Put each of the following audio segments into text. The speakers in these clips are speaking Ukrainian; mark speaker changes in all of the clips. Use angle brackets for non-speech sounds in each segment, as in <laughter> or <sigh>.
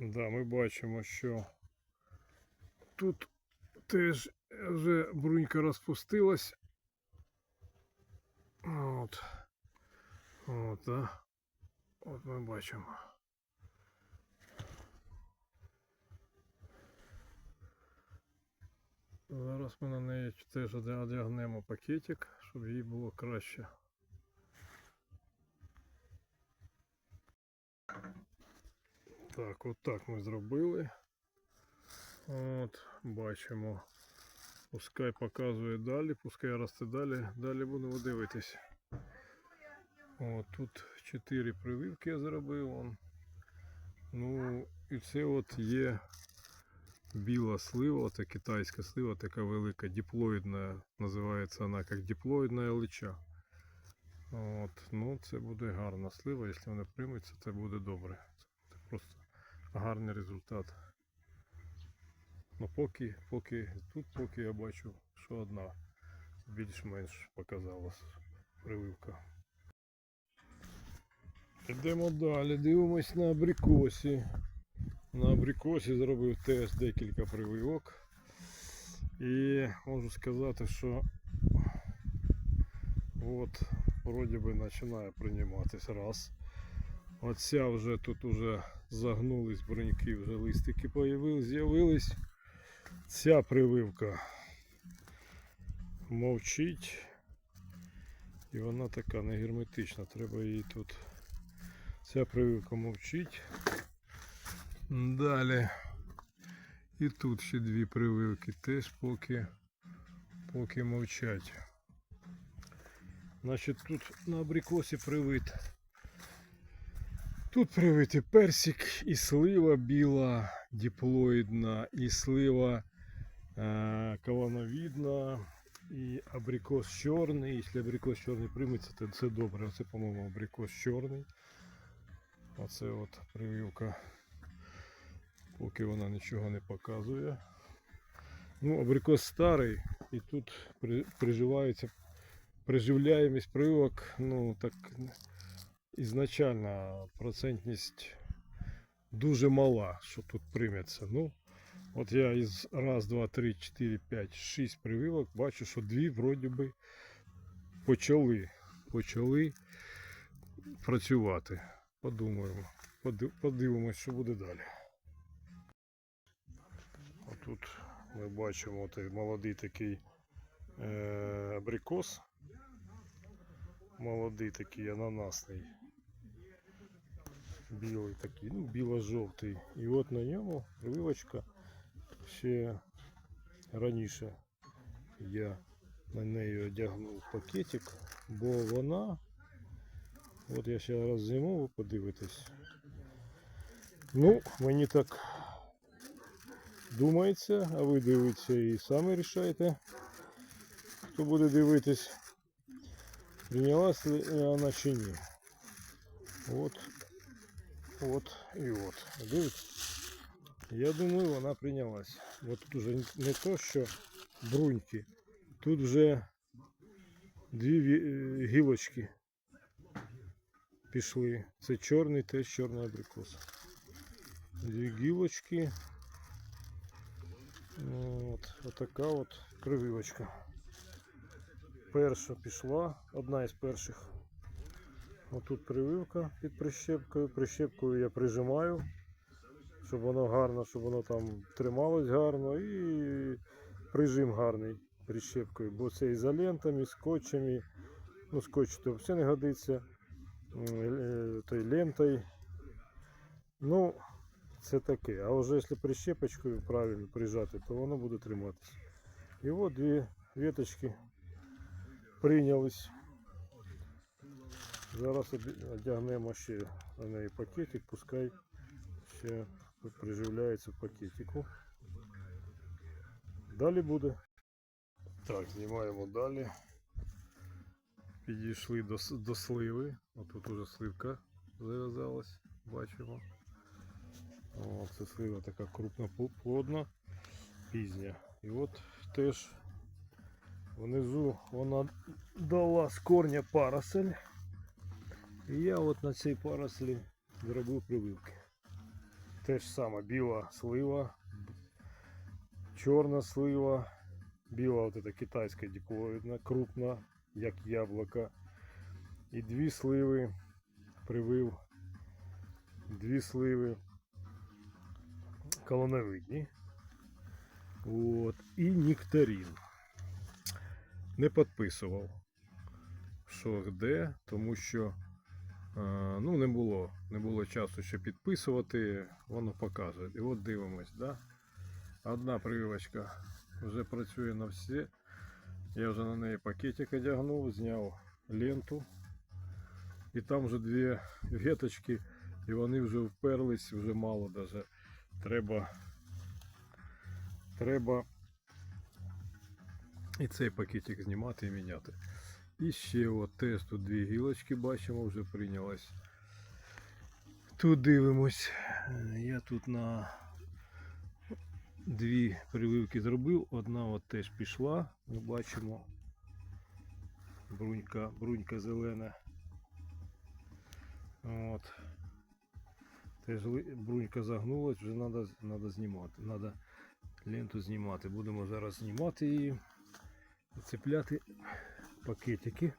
Speaker 1: Да, ми бачимо, що тут теж вже брунька розпустилась. От. От, да. От ми бачимо. Зараз ми на неї теж одягнемо пакетик, щоб їй було краще. Так, от так ми зробили. От, бачимо. Пускай показує далі, пускай росте далі, далі будемо дивитись. От тут 4 прививки я зробив. Он. Ну, і це от є біла слива, це китайська слива, така велика, диплоїдна, називається вона як диплоїдна лича. От, ну це буде гарна слива, якщо вона прийметься, це буде добре. Це просто гарний результат. Ну поки, поки тут поки я бачу, що одна більш-менш показалась прививка. Йдемо далі, дивимось на абрикосі. На абрикосі зробив теж декілька прививок. І можу сказати, що от вроді би починає прийматися раз. Оця вже тут уже загнулись бруньки, вже листики з'явились. Ця прививка мовчить. І вона така не герметична, треба її тут. Ця прививка мовчить. Далі. І тут ще дві прививки теж поки, поки мовчать. Значить тут на абрикосі привит. Тут привиті персик і слива біла, диплоїдна, і слива е, колоновідна, і абрикос чорний. Якщо абрикос чорний прийметься, то це добре. Оце, по-моєму, абрикос чорний. Оце от прививка. Поки вона нічого не показує. Ну, абрикос старий, і тут при, приживається приживляємість прививок, ну так ізначально процентність дуже мала, що тут прийметься. Ну, от я із раз, два, три, чотири, п'ять, шість прививок бачу, що дві вроді би почали, почали працювати. Подумаємо, подивимось, що буде далі. Отут ми бачимо той молодий такий е, абрикос. Молодий такий ананасний. Білий такий, ну, біло-жовтий. І от на ньому прививочка ще раніше я на неї одягнув пакетик, бо вона, от я ще раз зніму, ви подивитесь. Ну, мені так думається, а ви дивитеся і самі рішаєте, хто буде дивитись, прийнялась ли вона чи ні. От, от і от. Дивіться. Я думаю, вона прийнялась. От тут уже не то, що бруньки, тут вже дві ві- е, гілочки пішли. Це чорний, теж чорний абрикос. Дві гілочки. От, отака от прививочка. Перша пішла, одна із перших. Отут прививка під прищепкою. Прищепкою я прижимаю, щоб воно гарно, щоб воно там трималось гарно і прижим гарний прищепкою, бо це ізолентами, скотчами. Ну, скотч то все не годиться. Е, Той лентою. Ну, це таке. А вже якщо прищепочкою правильно прижати, то воно буде триматися. І от дві веточки прийнялись. Зараз одягнемо ще на неї пакетик, пускай ще приживляється в пакетику. Далі буде. Так, знімаємо далі. Підійшли до, до сливи. Отут уже сливка зав'язалась, бачимо. О, це слива така крупноплодна, пізня. І от теж внизу вона дала з корня парасель. І я от на цій параслі зробив прививки. Те ж саме біла слива, чорна слива, біла от эта китайська диплоїдна, крупна, як яблука. І дві сливи привив, дві сливи колоновидні. От. І нектарин. Не підписував, що де, тому що ну, не було, не було часу ще підписувати, воно показує. І от дивимось, да? Одна прививочка вже працює на всі. Я вже на неї пакетик одягнув, зняв ленту. І там вже дві веточки, і вони вже вперлись, вже мало даже. Треба. Треба і цей пакетик знімати і міняти. І ще от теж тут дві гілочки бачимо, вже прийнялась. Тут дивимось. Я тут на дві прививки зробив. Одна от теж пішла. Ми бачимо. Брунька, брунька зелена. От. Теж брунька загнулась, вже треба надо знімати. Надо ленту знімати. Будемо зараз знімати її. Цепляти пакетики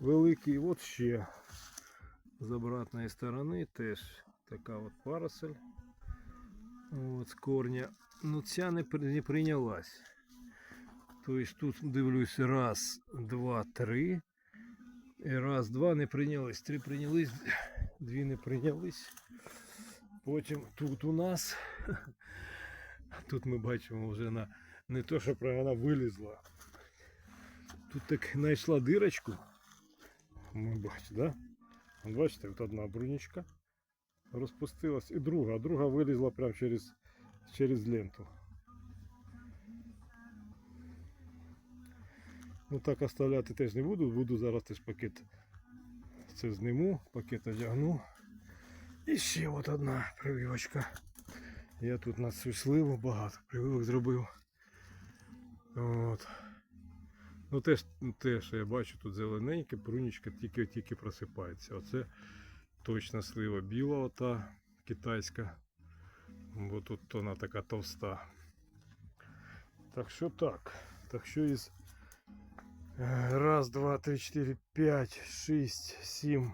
Speaker 1: великі. І от ще з обратної сторони теж така от парасель. От з корня. Ну ця не, не прийнялась. Тобто тут дивлюсь раз, два, три. І раз, два не прийнялись. Три прийнялись, <clears throat> дві не прийнялись. Потім тут у нас. <laughs> Тут ми бачимо вже на не то, що вона вилізла. Тут так знайшла дирочку. Ми бачимо, да? Бачите, от одна брунічка розпустилась, і друга, друга вилізла прямо через, через ленту. Ну так оставляти теж не буду, буду зараз теж пакет це зниму, пакет одягну. І ще от одна прививочка. Я тут на цю сливу багато прививок зробив. От. Ну те, що я бачу, тут зелененьке, брунічка тільки-тільки просипається. Оце точно слива біла, ота китайська. Бо тут вона така товста. Так що так. Так що із е, раз, два, три, чотири, п'ять, шість, сім.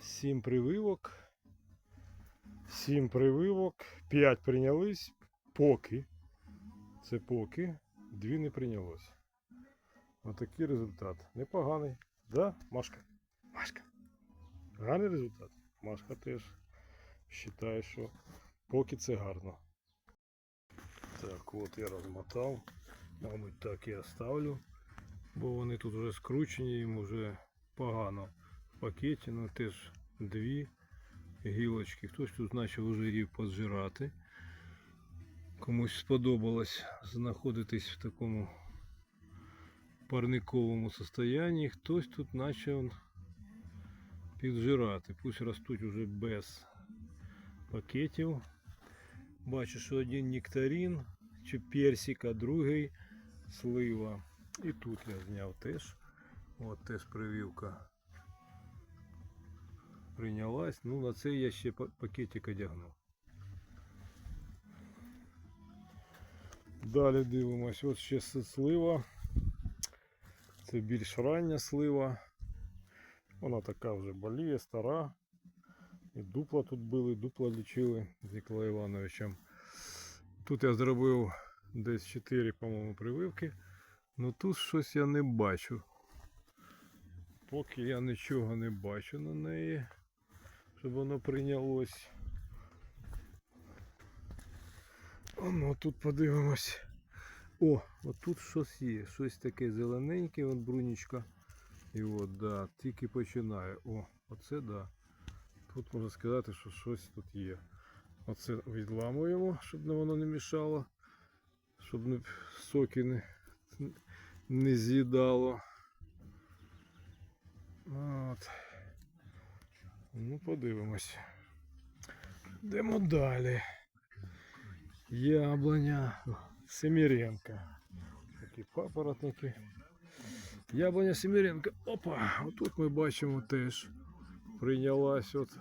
Speaker 1: Сім прививок. Сім прививок. П'ять прийнялись. Поки. Це поки. Дві не прийнялось. Отакий результат. Непоганий. Да, Машка? Машка. Гарний результат. Машка теж вважає, що поки це гарно. Так, от я розмотав. Мабуть, так я ставлю. Бо вони тут вже скручені, їм вже погано в пакеті, ну теж дві гілочки. Хтось тут почав її позжирати. Комусь сподобалось знаходитись в такому парниковому состоянні. Хтось тут почав піджирати. Пусть ростуть уже без пакетів. Бачу, що один нектарин чи персик, а другий слива. І тут я зняв теж. От теж прививка прийнялась. Ну, на це я ще пакетик одягну. Далі дивимось, от ще слива. Це більш рання слива. Вона така вже боліє, стара. І дупла тут були, дупла лічили з Ніколаєм Івановичем. Тут я зробив десь 4, по-моєму, прививки. Ну тут щось я не бачу. Поки я нічого не бачу на неї, щоб воно прийнялось. Ну тут подивимось. О, от тут щось є. Щось таке зелененьке, от брунічка. І от, да, тільки починає. О, оце да. Тут можна сказати, що щось тут є. Оце відламуємо, щоб воно не мішало, щоб соки не, не з'їдало. От. Ну, подивимось. Йдемо далі. Яблоня Семіренка. Такі папоротники. Яблоня Семіренка. Опа! Отут ми бачимо теж прийнялась от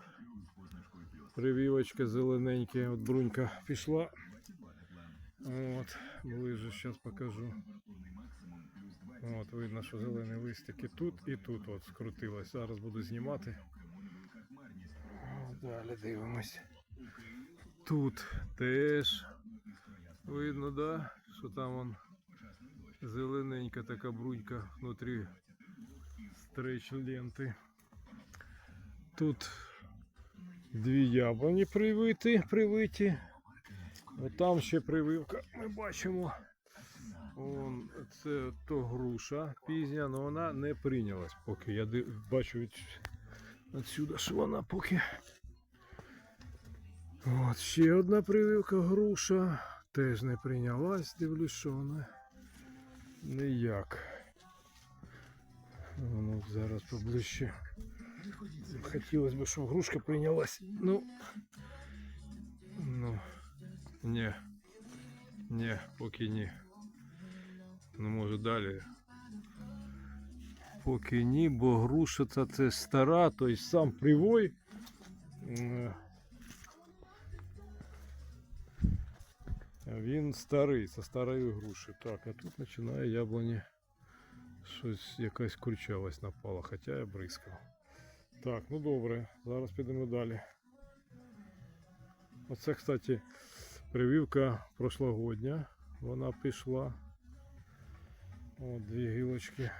Speaker 1: Прививочка зелененька, от брунька пішла. От, ближе зараз покажу. От, видно, що зелений листик і тут, і тут от скрутилось. Зараз буду знімати. Далі дивимось. Тут теж видно, да, що там он зелененька така брунька внутрі стрейч ленти. Тут дві яблуні привиті, привиті. Там ще прививка. Ми бачимо. Вон, це то груша пізня, але вона не прийнялась поки. Я бачу від отсюда, що вона поки. От ще одна прививка груша. Теж не прийнялась, дивлюсь, що вона ніяк. Ну, зараз поближче. Хотілося б, щоб грушка прийнялась. Ну. Ну. Ні. Ні, поки ні. Ну може далі. Поки ні, бо груша це, стара, тобто сам привой. Він старий, це старої груші. Так, а тут починає яблуні щось якась курчавость напала, хоча я бризкав. Так, ну добре, зараз підемо далі. Оце, кстати, прививка прошлогодня. Вона пішла. От дві гілочки